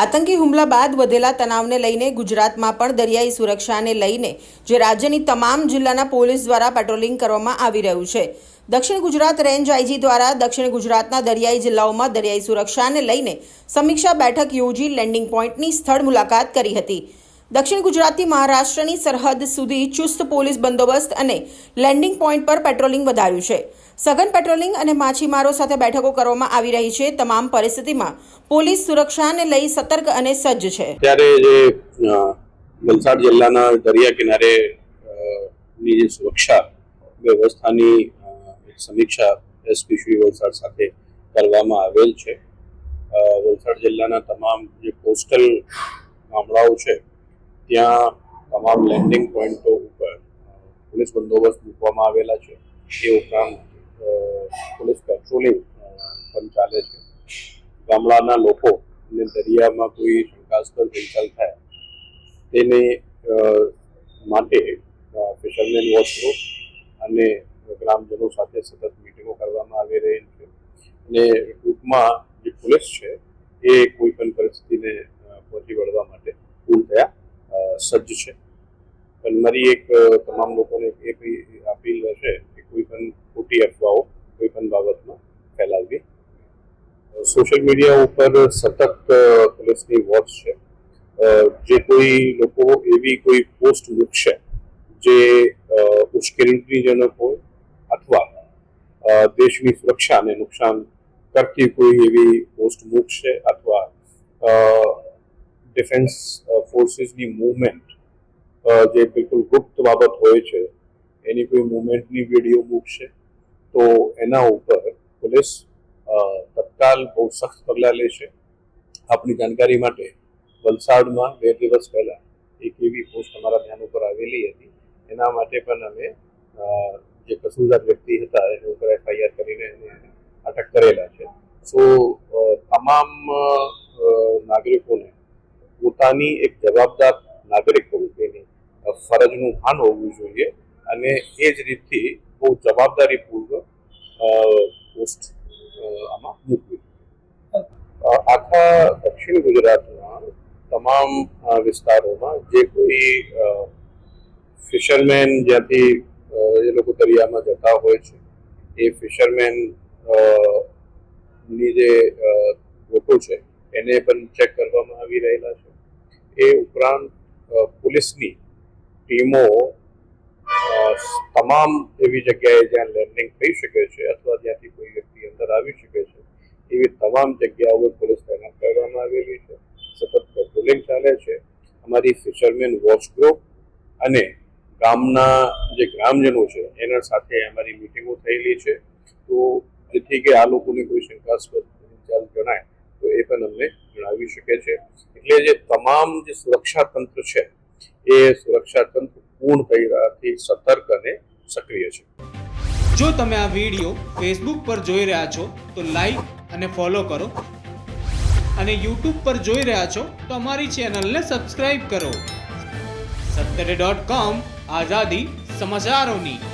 આતંકી હુમલા બાદ વધેલા તણાવને લઈને ગુજરાતમાં પણ દરિયાઈ સુરક્ષાને લઈને જે રાજ્યની તમામ જિલ્લાના પોલીસ દ્વારા પેટ્રોલિંગ કરવામાં આવી રહ્યું છે. દક્ષિણ ગુજરાત રેન્જ આઈજી દ્વારા દક્ષિણ ગુજરાતના દરિયાઈ જિલ્લાઓમાં દરિયાઈ સુરક્ષાને લઈને સમીક્ષા બેઠક યોજી લેન્ડિંગ પોઈન્ટની સ્થળ મુલાકાત કરી હતી. દક્ષિણ ગુજરાતથી મહારાષ્ટ્રની સરહદ સુધી ચુસ્ત પોલીસ બંદોબસ્ત અને લેન્ડિંગ પોઈન્ટ પર પેટ્રોલિંગ વધાર્યું છે. સઘન પેટ્રોલિંગ અને માછીમારો સાથે બેઠકો કરવામાં આવી રહી છે. તમામ પરિસ્થિતિમાં પોલીસ સુરક્ષાને લઈ સતર્ક અને સજ્જ છે. ત્યારે જે વલસાડ જિલ્લાના દરિયા કિનારે ની જે સુરક્ષા વ્યવસ્થાની સમીક્ષા એસપી શ્રી વલસાડ સાથે કરવામાં આવેલ છે. વલસાડ જિલ્લાના તમામ જે કોસ્ટલ ગામડાઓ છે ત્યાં તમામ લેન્ડિંગ પોઈન્ટો ઉપર પોલીસ બંદોબસ્ત મૂકવામાં આવેલા છે. એ ઉપરાંત પોલીસ પેટ્રોલિંગ પણ ચાલે છે. ગામડાના લોકો અને દરિયામાં કોઈ શંકાસ્પદ હિલચાલ થાય, તેને માટે ફિશરમેન વોચ ગ્રુપ અને ગ્રામજનો સાથે સતત મિટિંગો કરવામાં આવી રહી છે. અને ટૂંકમાં જે પોલીસ છે, એ કોઈ પણ પરિસ્થિતિને સજ્જ છે. પણ મારી એક તમામ લોકોને એક અપીલ રહેશે કે કોઈ પણ ખોટી અફવાઓ, કોઈ પણ બાબતમાં ફેલાવવી. સોશિયલ મીડિયા ઉપર સતત પોલીસની વોચ છે. જે કોઈ લોકો એવી કોઈ પોસ્ટ મૂકશે જે ઉશ્કેરણીજનક હોય અથવા દેશની સુરક્ષાને નુકસાન કરતી કોઈ એવી પોસ્ટ મૂકશે અથવા ડિફેન્સ ફોર્સીસની મૂવમેન્ટ જે બિલકુલ ગુપ્ત બાબત હોય છે, એની કોઈ મૂવમેન્ટની વીડિયો મૂકશે, તો એના ઉપર પોલીસ તત્કાલ બહુ સખ્ત પગલાં લેશે. આપની જાણકારી માટે વલસાડમાં બે દિવસ પહેલાં એક એવી પોસ્ટ અમારા ધ્યાન ઉપર આવેલી હતી. એના માટે પણ અમે જે કસૂરદાર વ્યક્તિ હતા, એના ઉપર એફઆઈઆર કરીને એને અટક કરેલા છે. સો પોતાની એક જવાબદાર નાગરિક તરીકેની ફરજનું ભાન હોવું જોઈએ. અને એ જ રીતથી બહુ જવાબદારીપૂર્વક પોસ્ટ આમાં મૂકવી આખા દક્ષિણ ગુજરાતમાં તમામ વિસ્તારોમાં જે કોઈ ફિશરમેન જ્યાંથી એ લોકો દરિયામાં જતા હોય છે, એ ફિશરમેનની જે લોકો છે, એને પણ ચેક કરવામાં આવી રહેલા છે. એ ઉપરાંત પોલીસની ટીમો તમામ એવી જગ્યાએ જ્યાં લેન્ડિંગ થઈ શકે છે અથવા જ્યાંથી કોઈ વ્યક્તિ અંદર આવી શકે છે, એવી તમામ જગ્યાઓ પોલીસ તૈનાત કરવામાં આવેલી છે. સતત પેટ્રોલિંગ ચાલે છે. અમારી ફિશરમેન વોચ ગ્રુપ અને ગામના જે ગ્રામજનો છે, એના સાથે અમારી મિટિંગો થયેલી છે. તો જેથી કે આ લોકોને કોઈ શંકાસ્પદ જણાય. એ પણ અમને જણાવી શકે છે. એટલે જે તમામ જે સુરક્ષા તંત્ર છે, એ સુરક્ષા તંત્ર પૂર્ણ તૈયારીથી સતર્ક અને સક્રિય છે. જો તમે આ વીડિયો ફેસબુક પર જોઈ રહ્યા છો, તો લાઈક અને ફોલો કરો. અને યુટ્યુબ પર જોઈ રહ્યા છો, તો અમારી ચેનલને સબસ્ક્રાઈબ કરો. સત્તરે ડોટ કોમ આઝાદી સમાચારોની.